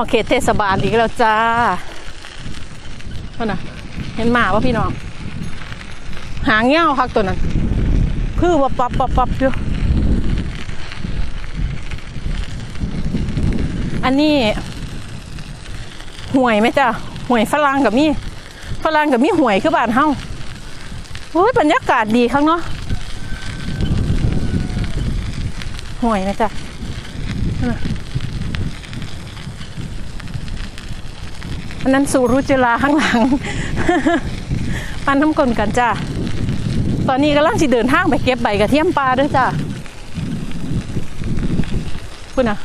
อกเขตเทศบาลอีกแล้วจ้าพ่นน่ะ เห็นหมาป่ะพี่น้อง หางเงี้ยวคักตัวนั้น คือว่าปับปับปับอยู่อันนี้ห่วยไหมจ้ะห่วยฝรั่งกับมี่ฝรั่งกับมี่ห่วยคือบ้านเฮาโอ้ยบรรยากาศดีข้างเนาะห่วยไหมจ้ะ อันนั้นสูรุจลาข้างหลัง ปันน้ำกลนกันจ้าตอนนี้กำลังจะเดินทางไปเก็บใบกระเทียมปลาด้วยจ้าคุณนะ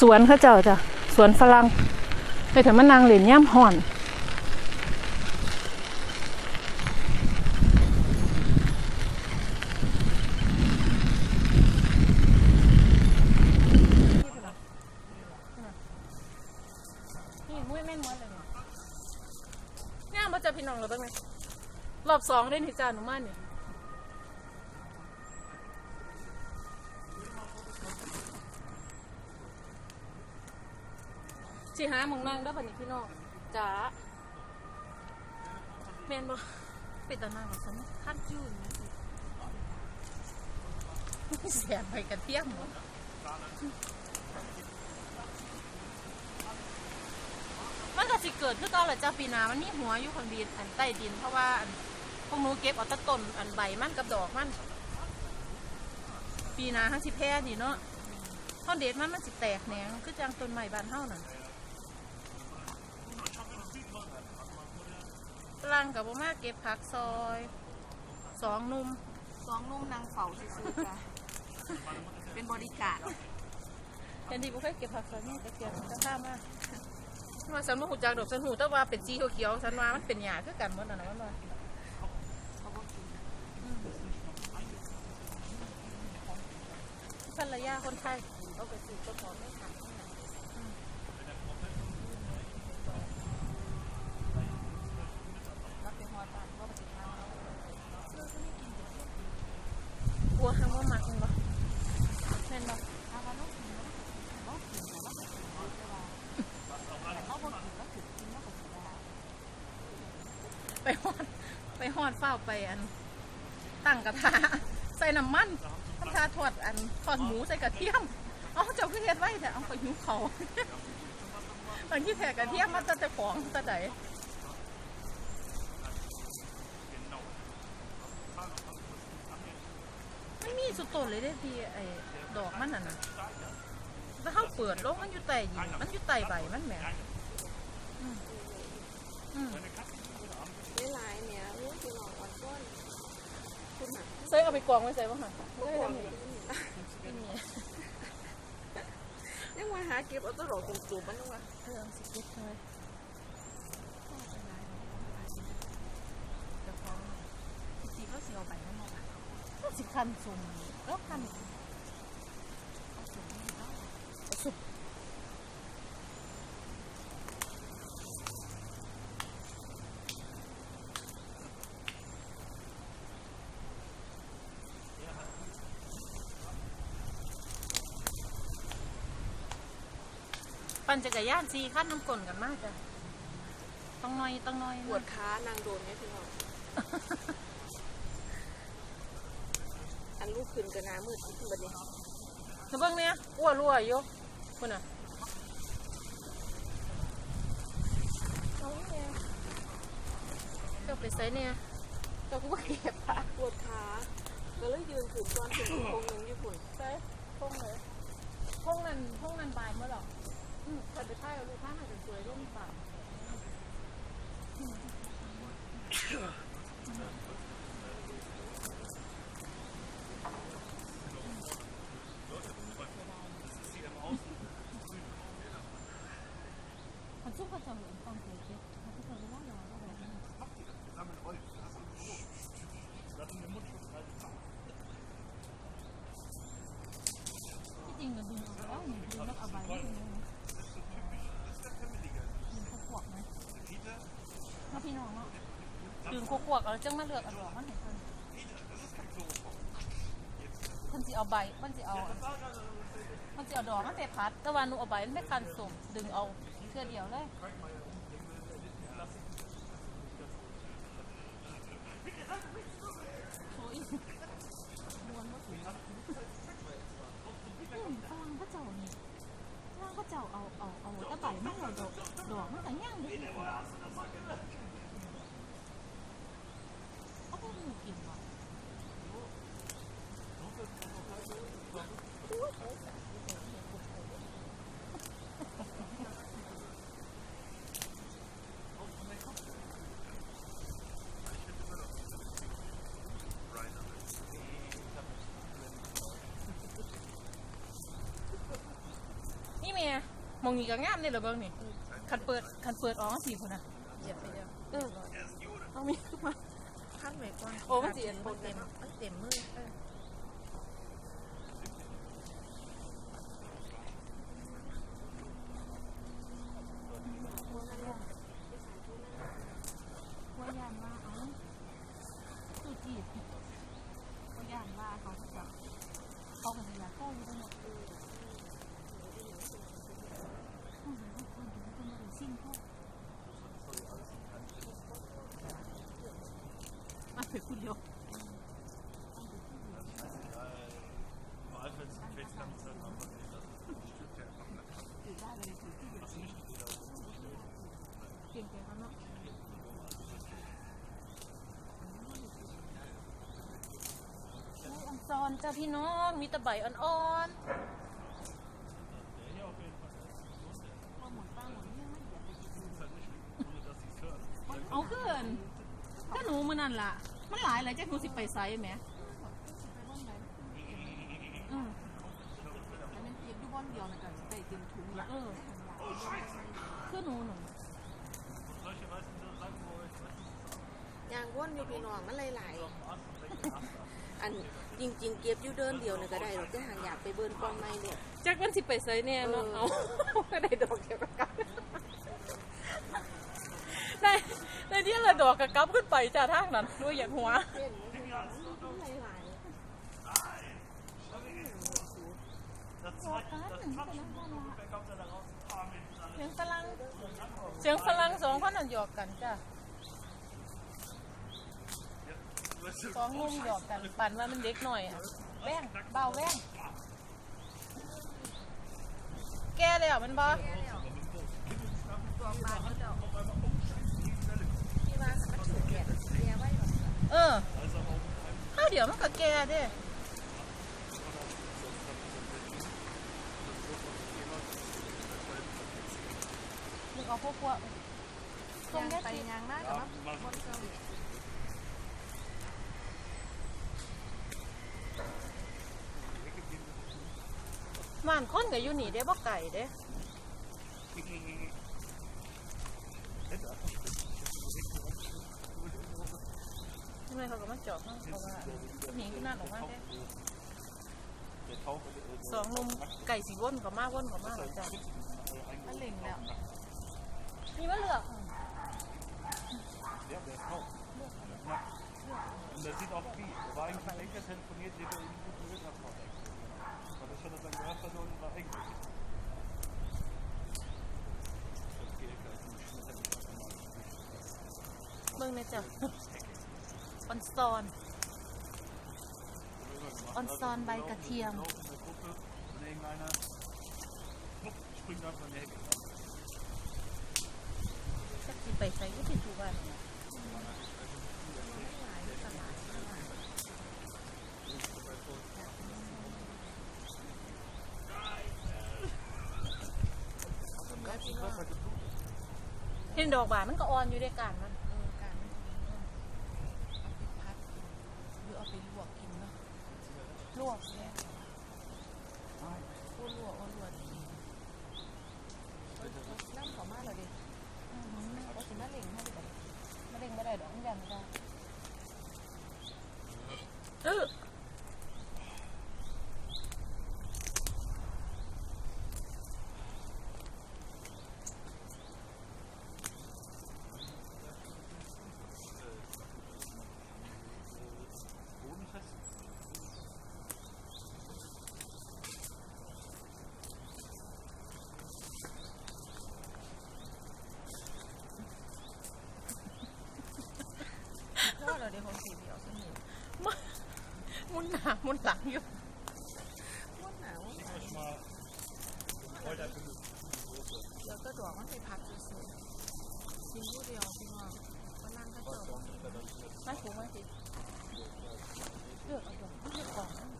สวนข้าเจ้าจ้าสวนฝรั่งไปถึงมะนางเหรียญย่ำห่อน นี่มุ้ยแม่นมดเลยเนี่ยเนี่ยมาเจอพี่น้องเราบ้างไหมรอบสองได้นี่จ้าหนูมาเนี่ยสิหาหมองนั่งได้ป่ะนี่พี่น้องจ๋าแมนบ่เป็นตานั่งของฉันขั้นจืดนะเสียไปกระเทียมหมด มันก็ สิเกิดคือเก่าแหละจ้าปีหนามันมีหัวอยู่ข้างดินอันใต้ดินเพราะว่าอันพวกหนูเก็บเอาแตะต้นอันใบมันกับดอกมัน ปีหนาทั้งสิแพ้ดีเนาะท่อนเด็ดมันมันสิแตกแหนงคือจังต้นใหม่บานเฮานั่นฝรั่งกับบ่มาเก็บผักซอยสองหนุ่มสองนุ่มนางเฝ้าซื่อๆจ้ะ เป็นบริการเห็นดีบ่เคยเก็บผักซอยนี่ตะเกียบจะข้ามมา ว่าฉันบ่ฮู้จักดอกฉันฮู้แต่ว่าเป็นสีเขียวๆฉันว่ามันเป็นหญ้าคือกันหมดนั่นน่ะมันว่าเขาบอกกินภรรยาคนไทยเอาไปซื้อต้นหอมไม่ขายรับไปหอดบ้านว่าไปสิทางเรา กลัวห้ามว่ามักมันบ่แม่นบ่ ถ้าว่าน้องกินแล้วน้องกินแต่ว่าไม่กินแต่ว่าแต่เขาบอกกินแล้วถึงกินแล้วก็สิได้ ไปฮอด ไปฮอดเฝ้าไปอัน ตั้งกระทะใส่น้ำมันกระทะทอดอันทอดหมูใส่กระเทียมเอาเจ้าคือเฮ็ดไว้แต่เอาไปหิวเขาตอนที่แทกกระเทียมมันจะจะของตะไดไม่มีสุดต้นเลยเด้พี่ไอ้ดอกมันน่ะนะถ้าเข้าเปิดลงมันอยู่ใต้ดินมันอยู่ใต้ใบมันแหมอืม อืมได้หลายเนี่ยโอ้ยพี่น้องอ่อนก้อนคุณน่ะใส่เอาไปกองไว้ใส่บ้างค่ะบ่ได้กลัวทำมีอยู่ไม่มียังว่าหาเก็บเอาแตลอดตรงๆมันยังว่าเรื่องสิเก็บทำไมสีก็สีเอาไปนั่นแหละก็สิคันสุ่มก็คันสุด ปั่นจักรยานสีขั้นน้ำกลนกันมากจ้ะต้องน้อยต้องน้อยปวดขานางโดนเนี่ยพี่น้องอันลูกขึ้นกับน้ำมืดขึ้นบัดนี้แล้วเบิ่งเนี่ยอ้วนรั่วอยู่คุณอะเอาเนี่ยเจ้าไปใส่เนี่ยเจ้าก็บ่เก็บค่ะปวดขาก็เลยยืนถือตอนถึงโค้งนึงญี่ปุ่นใส่พงเลยพงนั่นพงนั่นบายเมื่อหรอ อืมเคยไปถ่ายเอาลูกค้ามาสวยๆร่มป่ามันซุกกระจังหรือต้องเกลือมันก็จะว่าเราอะไรนะที่จริงก็ดึงเอาแล้วนี่ดึงแล้วเอาใบนี่ดึงเขาขวกไหมมาพี่น้องเนาะดึ งเขาขวกเอาแล้วจังมาเลือกเอาดอกมันเห็นคนขมันสิเอาใบมันสิเอามันสิเอาดอกมันไปพัดแต่ว่าหนูเอาใบมันไปคันสมดึงเอาเทื่อเดียวเลยโอ้ยมวนบ่ถึงอืมฝรั่งเขาเจ้านี่ฝรั่งเขาเจ้าเอาเอาเอาตะใบมันเอาดอกดอกมันก็ย่างอยู่อี กเอาไปหมูกินบ่นี่เมียมองนี่ก็งามเลยเหรอเบิ้งนี่คันเปิดคันเปิดออกมาสีพุ่นน่ะเหยียบไปเดียวเออเอามีขึ้นมาพัน ไว้ก่อนโอ้มันสิเห็นโปรเต็มมันเต็มมือเออ ว่ายานว่าเอาคือจีบว่ายานว่าเขาจะเขากันยาเข้าอยู่ตรงนั้นเออผู้หญิงทุกคนถึงจะมาดูซิ่งเขามาถึงคุณเดียว Vor allem, wenn es ein Fest kann, ist halt einfach nicht. Das stimmt ja einfach nicht. ถือได้เลยถือที่เดียว เก่งใจเขาเนาะโอ้ยอันซอนจ้าพี่น้อง มีแตะใบอ่อน Der hier auf jeden Fall. พอหมุนป้าหมุนเนี่ยไม่เหยียบไปกิน Das ist halt nicht, ohne dass sie es hören. ๆเอาขึ้นก็หนูมือนั่นล่ะ มันหลายเลยจ้าหนูสิไปไซส์แหมไปบ้านไหนอืมอันนั้นเก็บดูบอลเดียวนะกันได้เต็มถุงละเออคือหนูหนู Und solche weißen Sachen, wo ich weiß nicht, ยางว่นอยู่พี่น้องมันหลาย am Ast und welche Ast. ๆอัน จริง ๆ เก็บอยู่เดินเดียวเนี่ยก็ได้หรอกจะห่างอยากไปเบิร์นกองไม้เนี่ย จักมันสิไปไซส์เนี่ยเนาะเอเอาอ ก็ได้ดอกเดียวกับกับได้ได้ที่ละดอกกับกับขึ้นไปจ้าทางนั้นด้วยอย่างหัวเล่นพี่น้องมันหลาย Das zweite, das Quatschen, wer kommt da raus? Ah, Mensch, alles เสียงฝรั่งเสียงฝรั่งสองคนนั่นหยอกกันจ้ะ สองนุ่มหยอกกันปั่นว่ามันเด็กหน่อยอะแว่งเบาแว่งแก่เลยอะมันบอเขาจะพี่ว่ามันถูกแกะแกะไว้หรอเอข้าวเดี๋ยวมันก็แก่เด้มึงเอาพวกพวกตรงนี้ไปยางหน้าแต่ว่าบนเกาห ลีม่านคนก็อยู่นี่เด้บ่ไก่เด้ทำไมเขาก็มาเจาะข้างเขาว่าหนีขึ้นหน้าออกมาเด้ Der Tauch, äh, สองนุ่มไก่สีว่นก็มาว่นก็มาแล้วจ้ะมันเล็งแล้วมีมะเลือก Ja, der Tauch. Ja. Und das sieht auch wie. Da war eigentlich ein Enkel telefoniert, der eben gut gehört hat von Enkel. Weil das schon, dass er gehört hat, unten war Enkel. Mừng này chờ Und son Und son bei Katia. Chắc chỉ 7 sấy thì chủ bàn อกบานมันก็อ่อนอยู่ด้วยกันมัน เออการเอาไปพัดหรือเอาไปลวกกินเนาะ ลวกเนี่ย โอ้ลวกโอ้ลวกดีน้ำเขามาเลยดิก็สิมาเล็งให้ดิแบบ ไม่ได้ไม่ได้ดอกมันยันไม่ได้เออ Bodenfest. หนามุนหลังอยู่มุนหนาว Ich euch mal heute einfach nur เดี๋ยวก็ดอกมันไปพักสวยๆกินผู้เดียวพี่น้องก็นั่งก็จบไม่ผูกไม่ติดเลือกเอาดอกเลือกก่อนนั่ง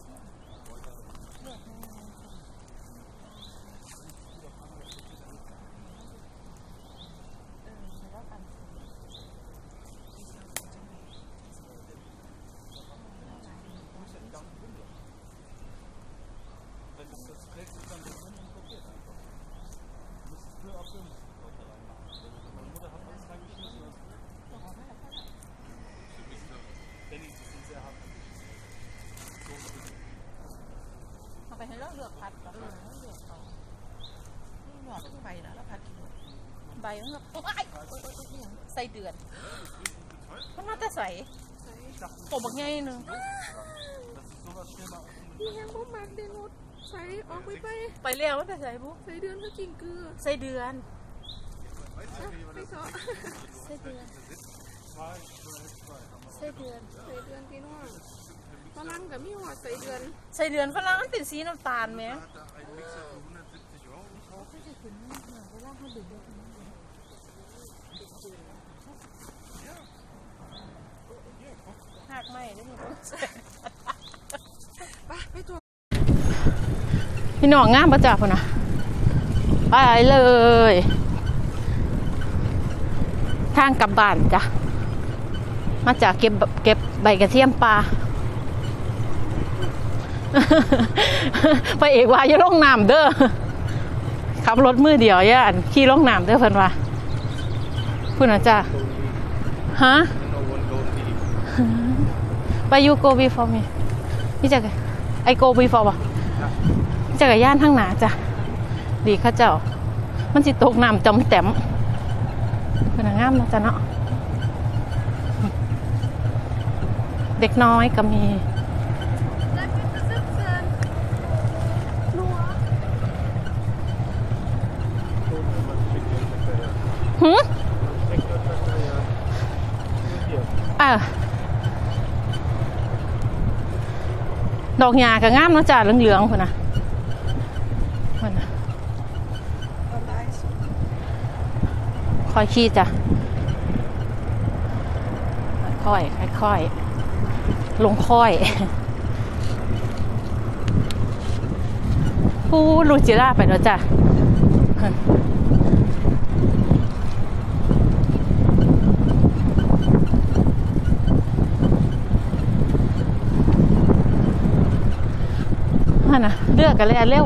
เอาไปให้เราเลือกพัดกับเออแล้วเลือกเอานี่หยอดขึ้นไปแล้วแล้วพัดกินหมดใบมันแบบโอ้ใส่เดือนมันมาแต่ใส่โตบักใหญ่หนึงนี่ยังบ่มักเดนุดใส่ออกไปไปไปเรียกว่แต่ใส่บุใส่เดือนก็กินเกลือใส่เดือนไปเถอใส่เดือนใส่เดือนใส่เดือนพี่น้อง รั่งกับมีหัวใส่เดือนใส่เดือนฝรั่งมันเป็นสีน้ำตาลไหม da einen Mixer für 170 Euro gekauft. หักไม่ได้ไหมไปไปตัวพี่น้องงามประจักษ์นะไปเลย ทางกลับบ้านจ้ะ มาจากเก็บเก็บใบกระเทียมปลา ไปเอกว่าอย่าลงน้ำเด้อขับรถมือเดียวย่านขี่ลงน้ำเด้อเพิ่นว่าพูดนะจ้ะฮะไปยูโกบีฟอร์มีนี่จักรไอโกบีฟอร์ป่ะจักรยานทั้งหนาจ้ะดีข้าเจ้า มันสิตกน้ำจำแต้มเป็นงามนะจ้ะเนาะเด็กน้อยก็มี หืมเออ ดอกหญ้าก็งามเนาะจ้ะเหลืองๆพุ่นน่ะพุ่นนะค่อยขี้จ้ะค่อยค่อยลงค่อยผู้ลูจิราไปแล้วจ้ะ นั่นน่ะ เลือกกันเลยเร็ว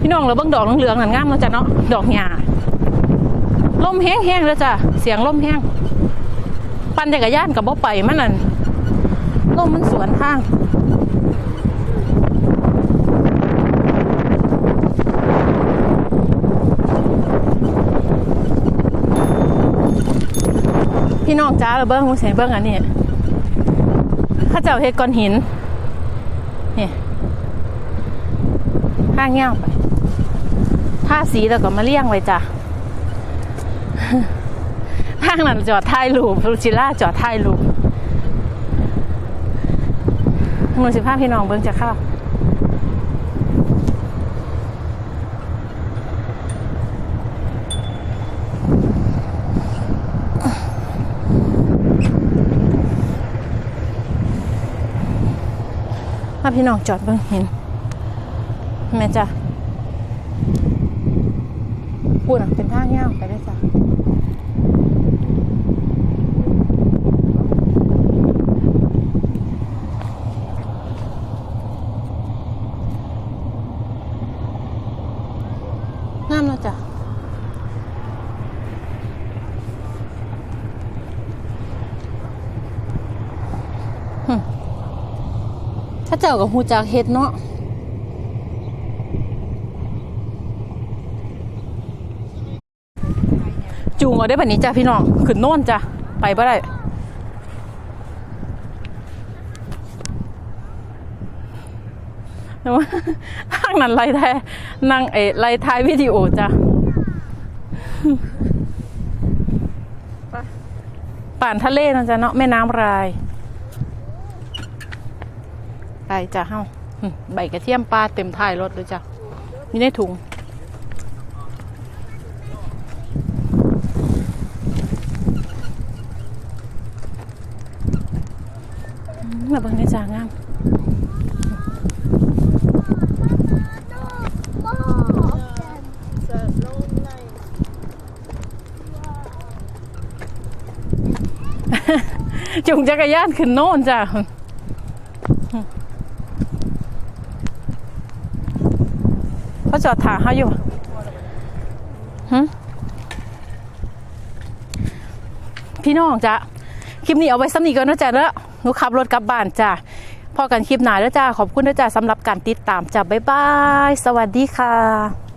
พี่น้องเราเบิ่งดอกเหลืองๆนั่นงามเนาจ้ะเนาะดอกหญ้าลมแห้งๆแล้วจ้ะเสียงลมแห้งปั่นจักรยานกับบ่ไปมันนั่นลมมันสวนทางพี่น้องจ้าเราเบิ้งมุเสียเบิ้งอันนี้ ข้าเจ้าเฮ็ดก้อนหินนี่ข้างเงี้ยวไปท่าสีแล้วก็มาเลี้ยงไว้จ้ะทางนั้นจอดท้ายลูปลูจิล่าจอดท้ายลูปหนูสิภาพพี่น้องเบิ้งจะเข้า พาพี่น้องจอดเบิ่งเห็นแม่จ้ะพูดอะเป็นทางยาวไปได้จ้ะ งามแล้วจ้ะหึถ้า เจ้ากับหูจากเฮ็ดเนาะจูงเอาได้แบบนี้จ้ะพี่น้อง ขึ้นโน่นจ้ะ ไปบ่ได้ แต่ว่าทางนั้นไล่แท้นั่งเอไล่ท้ายวิดีโอจ้ะไปป่านทะเลนะจ๊ะเนาะแม่น้ำราย ไปจ้ะเฮ้าอืมใบกระเทียมปลาเต็มท้ายรถเลยจ้ะมีในถุงอืมระเบังในจางามจุงจักรยานขึ้นโน่นจ้ะเขา จอดถาเขาอยู่หึพี่น้องจ้ะคลิปนี้เอาไว้ซ้ำนี้ก่อนนะจ๊ะแล้วหนูขับรถกลับบ้านจ้ะพอกันคลิปหนาแล้วจ้าขอบคุณนะจ้าสำหรับการติดตามจ้ะบ๊ายบาย สวัสดีค่ะ